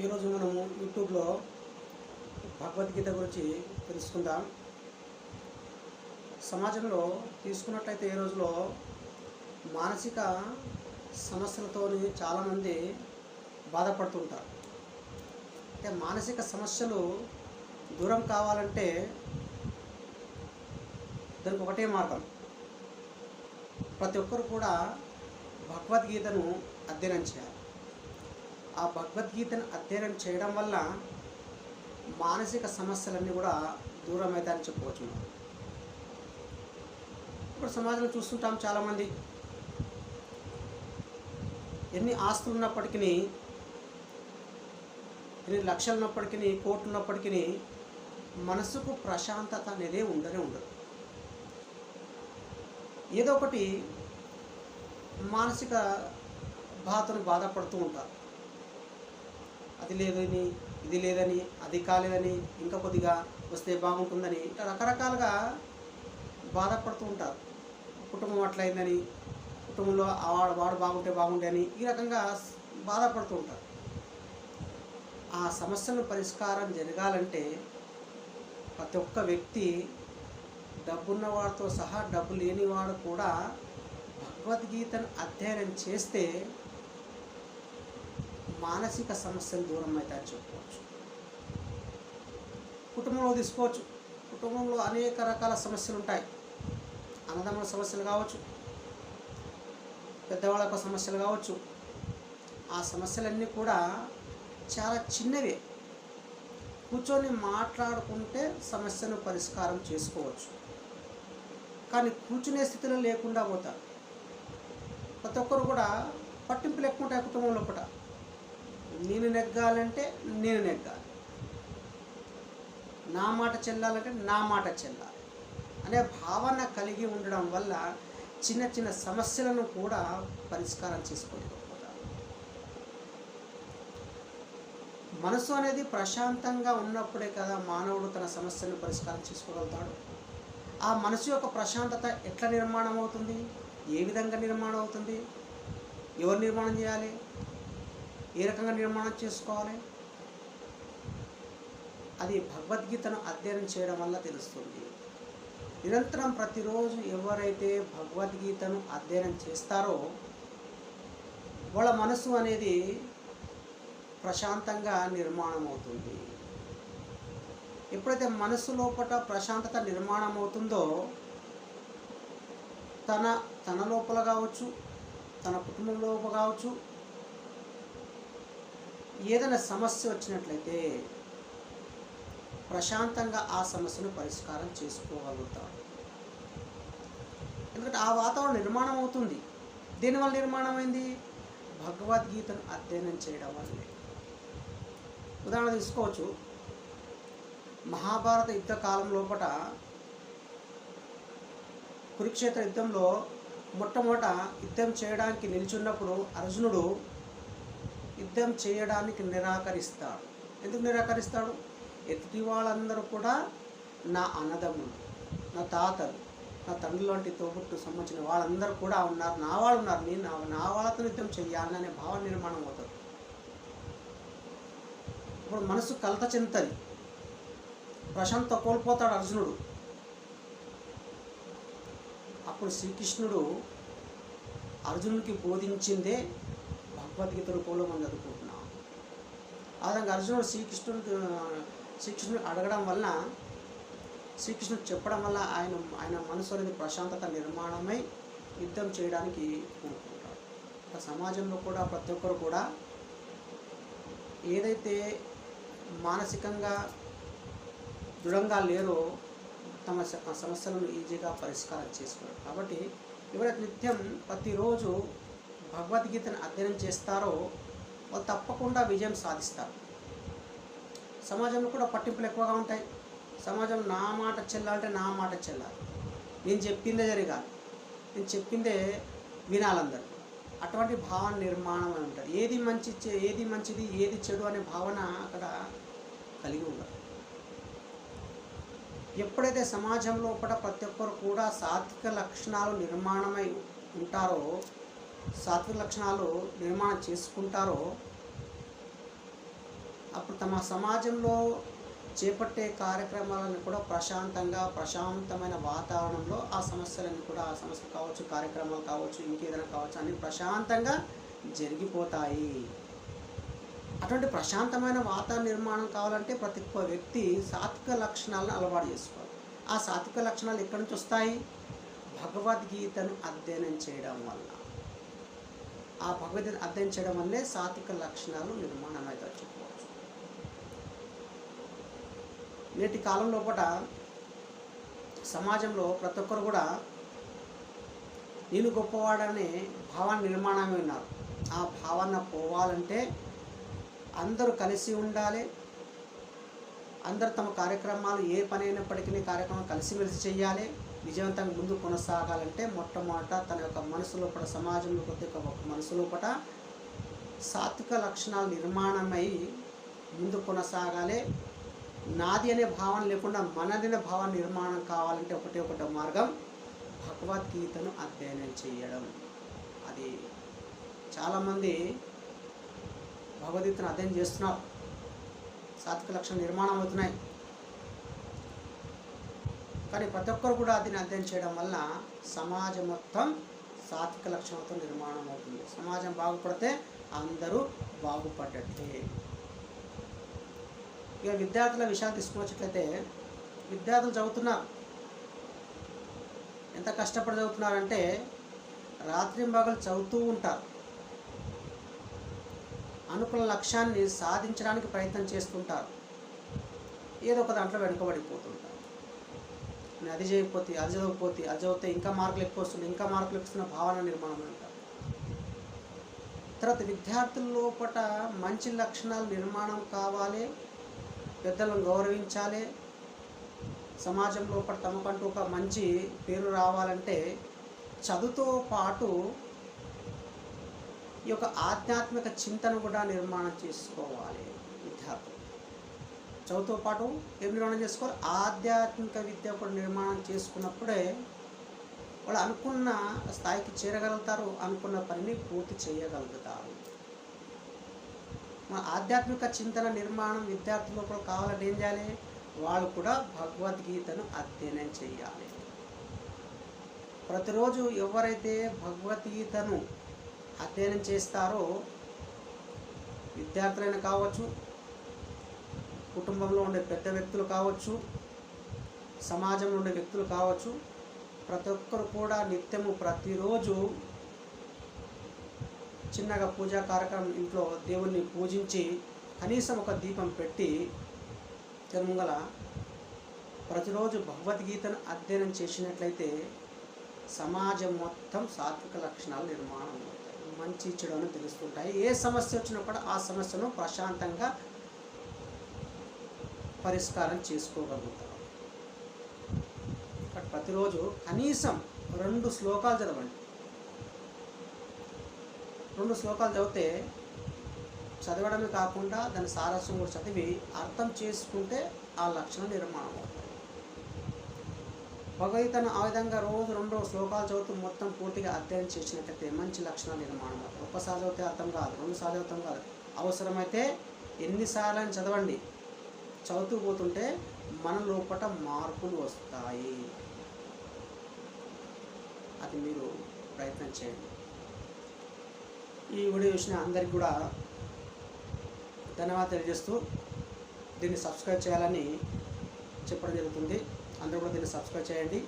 ఈరోజు మనము యూట్యూబ్లో భగవద్గీత గురించి తెలుసుకుందాం. సమాజంలో తీసుకున్నట్లయితే ఈ రోజులో మానసిక సమస్యలతో చాలామంది బాధపడుతుంటారు. అంటే మానసిక సమస్యలు దూరం కావాలంటే దానికి ఒకటే మార్గం. ప్రతి ఒక్కరు కూడా భగవద్గీతను అధ్యయనం చేయాలి. ఆ భగవద్గీతను అధ్యయనం చేయడం వల్ల మానసిక సమస్యలన్నీ కూడా దూరం అవుతాయని చెప్పుకోవచ్చు మనం. ఇప్పుడు సమాజంలో చూస్తుంటాం చాలామంది. ఎన్ని ఆస్తులు ఉన్నప్పటికీ ఎన్ని లక్షలు ఉన్నప్పటికీ కోట్లు ఉన్నప్పటికీ మనసుకు ప్రశాంతత అనేది ఉండనే ఉండదు. ఏదో ఒకటి మానసిక బాధను బాధపడుతూ ఉంటారు. అది లేదని ఇది లేదని అది కాలేదని ఇంకా కొద్దిగా వస్తే బాగుంటుందని ఇట్లా రకరకాలుగా బాధపడుతూ ఉంటారు. కుటుంబం అట్లయిందని కుటుంబంలో ఆ వాడు వాడు బాగుంటే బాగుండే అని ఈ రకంగా బాధపడుతూ ఉంటారు. ఆ సమస్యను పరిష్కారం జరగాలంటే ప్రతి ఒక్క వ్యక్తి డబ్బున్నవాడితో సహా డబ్బు లేనివాడు కూడా భగవద్గీతను అధ్యయనం చేస్తే మానసిక సమస్యలు దూరం అవుతాయని చెప్పుకోవచ్చు. కుటుంబంలో తీసుకోవచ్చు. కుటుంబంలో అనేక రకాల సమస్యలు ఉంటాయి. అన్నదమ్ముల సమస్యలు కావచ్చు పెద్దవాళ్ళ సమస్యలు కావచ్చు. ఆ సమస్యలన్నీ కూడా చాలా చిన్నవే. కూర్చొని మాట్లాడుకుంటే సమస్యను పరిష్కారం చేసుకోవచ్చు. కానీ కూర్చునే స్థితిలో లేకుండా పోతారు. ప్రతి ఒక్కరు కూడా పట్టింపు లేకుండా కుటుంబం లోపల నేను నెగ్గాలంటే నేను నెగ్గాలి. నా మాట చెల్లాలంటే నా మాట చెల్లాలి. అనే భావన కలిగి ఉండడం వల్ల చిన్న చిన్న సమస్యలను కూడా పరిష్కారం చేసుకోలేకపోతారు. మనసు అనేది ప్రశాంతంగా ఉన్నప్పుడే కదా మానవుడు తన సమస్యను పరిష్కారం చేసుకోగలుగుతాడు. ఆ మనసు యొక్క ప్రశాంతత ఎట్లా నిర్మాణం అవుతుంది ఏ విధంగా నిర్మాణం అవుతుంది ఎవరు నిర్మాణం చేయాలి? ఏ రకంగా నిర్మాణం చేసుకోవాలి? అది భగవద్గీతను అధ్యయనం చేయడం వల్ల తెలుస్తుంది. నిరంతరం ప్రతిరోజు ఎవరైతే భగవద్గీతను అధ్యయనం చేస్తారో వాళ్ళ మనసు అనేది ప్రశాంతంగా నిర్మాణం అవుతుంది ఎప్పుడైతే మనసు లోపల ప్రశాంతత నిర్మాణం అవుతుందో తన తన లోపల కావచ్చు తన కుటుంబం లోపల కావచ్చు ఏదైనా సమస్య వచ్చినట్లయితే ప్రశాంతంగా ఆ సమస్యను పరిష్కారం చేసుకోగలుగుతాడు ఎందుకంటే ఆ వాతావరణం నిర్మాణం అవుతుంది. దీనివల్ల నిర్మాణం అయింది భగవద్గీతను అధ్యయనం చేయడం వల్లే. ఉదాహరణ తీసుకోవచ్చు. మహాభారత యుద్ధ కాలం లోపల కురుక్షేత్ర యుద్ధంలో మొట్టమొదట యుద్ధం చేయడానికి నిల్చున్నప్పుడు అర్జునుడు యుద్ధం చేయడానికి నిరాకరిస్తాడు. ఎందుకు నిరాకరిస్తాడు? ఎదుటి వాళ్ళందరూ కూడా నా అన్నదమ్ములు నా తాతలు నా తండ్రి లాంటి తోబుట్టు సంబంధించిన వాళ్ళందరూ కూడా ఉన్నారు. నా వాళ్ళు ఉన్నారు. నేను నా నా వాళ్ళతో యుద్ధం చెయ్యాలని అనే భావ నిర్మాణం అవుతుంది. ఇప్పుడు మనసు కలత చెందుతుంది. ప్రశాంత కోల్పోతాడు అర్జునుడు. అప్పుడు శ్రీకృష్ణుడు అర్జునుడికి బోధించిందే భగవద్గీత రూపంలో మనం చదువుకుంటున్నాం. ఆ విధంగా అర్జునుడు శ్రీకృష్ణుడు శ్రీకృష్ణుడు అడగడం వలన శ్రీకృష్ణుడు చెప్పడం వల్ల ఆయన ఆయన మనసు అనేది ప్రశాంతత నిర్మాణమై యుద్ధం చేయడానికి కోరుకుంటాడు సమాజంలో కూడా ప్రతి ఒక్కరు కూడా ఏదైతే మానసికంగా దృఢంగా లేరో తమ సమస్యలను ఈజీగా పరిష్కారం చేసుకోరు కాబట్టి ఎవరైతే నిత్యం ప్రతిరోజు భగవద్గీతను అధ్యయనం చేస్తారో వాళ్ళు తప్పకుండా విజయం సాధిస్తారు. సమాజంలో కూడా పట్టింపులు ఎక్కువగా ఉంటాయి. సమాజం నా మాట చెల్లాలంటే నా మాట చెల్లాలి. నేను చెప్పిందే జరగాలి. నేను చెప్పిందే వినాలందరూ. అటువంటి భావన నిర్మాణం అని ఉంటుంది ఏది మంచి చె- ఏది మంచిది ఏది చెడు అనే భావన అక్కడ కలిగి ఉండదు. ఎప్పుడైతే సమాజం లోపల ప్రతి ఒక్కరు కూడా సాత్విక లక్షణాలు నిర్మాణమై ఉంటారో సాత్విక లక్షణాలు నిర్మాణం చేసుకుంటారో అప్పుడు తమ సమాజంలో చేపట్టే కార్యక్రమాలను కూడా ప్రశాంతంగా ప్రశాంతమైన వాతావరణంలో ఆ సమస్యలన్నీ కూడా ఆ సమస్యలు కావచ్చు కార్యక్రమాలు కావచ్చు ఇంకేదైనా కావచ్చు అన్నీ ప్రశాంతంగా జరిగిపోతాయి. అటువంటి ప్రశాంతమైన వాతావరణ నిర్మాణం కావాలంటే ప్రతి ఒక్క వ్యక్తి సాత్విక లక్షణాలను అలవాటు చేసుకోవాలి. ఆ సాత్విక లక్షణాలు ఎక్కడి నుంచి వస్తాయి? భగవద్గీతను అధ్యయనం చేయడం వల్ల. ఆ భగవద్గీత అర్థం చేయడం వల్లే సాత్విక లక్షణాలు నిర్మాణం అవుతాయి చెప్పుకోవచ్చు. నేటి కాలం పూట సమాజంలో ప్రతి ఒక్కరు కూడా నేను గొప్పవాడనే భావాన్ని నిర్మాణమే ఉన్నారు. ఆ భావన పోవాలంటే అందరూ కలిసి ఉండాలి. అందరు తమ కార్యక్రమాలు ఏ పని అయినప్పటికీ కార్యక్రమం కలిసిమెలిసి చేయాలి. విజయవంతంగా ముందు కొనసాగాలంటే మొట్టమొదట తన యొక్క మనసు లోపల సమాజంలో ప్రతి ఒక్క ఒక మనసు లోపల సాత్విక లక్షణాలు నిర్మాణమై ముందు కొనసాగాలి. నాది అనే భావన లేకుండా మనది అనే భావన నిర్మాణం కావాలంటే ఒకటే ఒకటి మార్గం భగవద్గీతను అధ్యయనం చేయడం. అది చాలామంది భగవద్గీతను అధ్యయనం చేస్తున్నారు. సాత్విక లక్షణాలు నిర్మాణం అవుతున్నాయి. కానీ ప్రతి ఒక్కరు కూడా దీన్ని అధ్యయనం చేయడం వల్ల సమాజం మొత్తం సాత్విక లక్షణాలతో నిర్మాణం అవుతుంది. సమాజం బాగుపడితే అందరూ బాగుపడ్డట్టే ఇక విద్యార్థుల విషయాలు తీసుకున్నట్లయితే విద్యార్థులు చదువుతున్నారు. ఎంత కష్టపడి చదువుతున్నారంటే రాత్రి భాగాలు చదువుతూ ఉంటారు. అనుకున్న లక్ష్యాన్ని సాధించడానికి ప్రయత్నం చేస్తుంటారు. ఏదో ఒక దాంట్లో వెనుకబడిపోతుంటారు. నేను అది చేయకపోతే అది చదవకపోతే అది చదివితే ఇంకా మార్కులు ఎక్కువ వస్తుంది ఇంకా మార్కులు ఎక్కువ భావన నిర్మాణం అంటారు తర్వాత విద్యార్థుల లోపల మంచి లక్షణాలు నిర్మాణం కావాలి పెద్దలను గౌరవించాలి. సమాజం లోపల తమకంటూ ఒక మంచి పేరు రావాలంటే చదువుతో పాటు ఈ యొక్క ఆధ్యాత్మిక చింతన కూడా నిర్మాణం చేసుకోవాలి విద్యార్థులు. చదువుతో పాటు ఏం నిర్మాణం చేసుకోవాలి? ఆధ్యాత్మిక విద్య కూడా నిర్మాణం చేసుకున్నప్పుడే వాళ్ళు అనుకున్న స్థాయికి చేరగలుగుతారు అనుకున్న పనిని పూర్తి చేయగలుగుతారు. మన ఆధ్యాత్మిక చింతన నిర్మాణం విద్యార్థుల్లో కూడా కావాలంటే ఏం చేయాలి? వాళ్ళు కూడా భగవద్గీతను అధ్యయనం చేయాలి. ప్రతిరోజు ఎవరైతే భగవద్గీతను అధ్యయనం చేస్తారో విద్యార్థులైనా కావచ్చు కుటుంబంలో ఉండే పెద్ద వ్యక్తులు కావచ్చు సమాజంలో ఉండే వ్యక్తులు కావచ్చు ప్రతి ఒక్కరు కూడా నిత్యము ప్రతిరోజు చిన్నగా పూజా కార్యక్రమం ఇంట్లో దేవుణ్ణి పూజించి కనీసం ఒక దీపం పెట్టి తిరుమల ప్రతిరోజు భగవద్గీతను అధ్యయనం చేసినట్లయితే సమాజం మొత్తం సాత్విక లక్షణాలు నిర్మాణం అవుతాయి. మంచి చెడు అని తెలుస్తుంటాయి. ఏ సమస్య వచ్చినా కూడా ఆ సమస్యను ప్రశాంతంగా పరిష్కారం చేసుకోగలుగుతాం. ప్రతిరోజు కనీసం రెండు శ్లోకాలు చదవండి. రెండు శ్లోకాలు చదివితే చదవడమే కాకుండా దాని సారస్యం కూడా చదివి అర్థం చేసుకుంటే ఆ లక్షణం నిర్మాణం అవుతుంది. భగవద్గీతను ఆ విధంగా రోజు రెండు శ్లోకాలు చదువుతూ మొత్తం పూర్తిగా అధ్యయనం చేసినట్లయితే మంచి లక్షణాలు నిర్మాణం అవుతుంది. ఒక్కసారి చదివితే అర్థం కాదు రెండు సార్లు చదువుతాం కాదు. అవసరమైతే ఎన్నిసార్లు అని చదవండి. చదువుతూ పోతుంటే మన లోపల మార్పులు వస్తాయి. అది మీరు ప్రయత్నం చేయండి. ఈ వీడియో చూసిన అందరికి కూడా ధన్యవాదాలు తెలియజేస్తూ దీన్ని సబ్స్క్రైబ్ చేయాలని చెప్పడం జరుగుతుంది. అందరూ కూడా దీన్ని సబ్స్క్రైబ్ చేయండి.